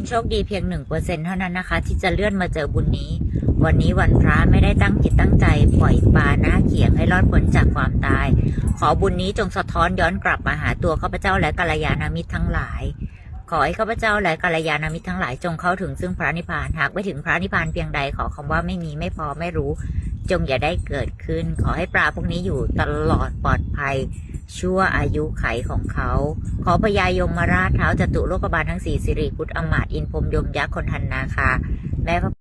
คุณโชคดีเพียงหนึ่งเปอร์เซ็นเท่านั้นนะคะ ที่จะเลื่อนมาเจอบุญนี้ วันนี้วันพระไม่ได้ตั้งจิตตั้งใจ ปล่อยปลาหน้าเขียงให้รอดพ้นจากความตาย ขอบุญนี้จงสะท้อนย้อนกลับมาหาตัวข้าพเจ้าและกัลยาณมิตรทั้งหลาย ขอให้ข้าพเจ้าและกัลยาณมิตรทั้งหลายจงเข้าถึงซึ่งพระนิพพานหากไม่ถึงพระนิพพานเพียงใดขอคำว่าไม่มีไม่พอไม่รู้ จงอย่าได้เกิดขึ้น ขอให้ปลาพวกนี้อยู่ตลอดปลอดภัย ชั่วอายุไขของเขา ขอพญายมมาราชเท้าจตุโลกบาลทั้งสี่สิริพุทธอมาตย์อินพรมยมยักษ์คนทันนาคาแม่พระ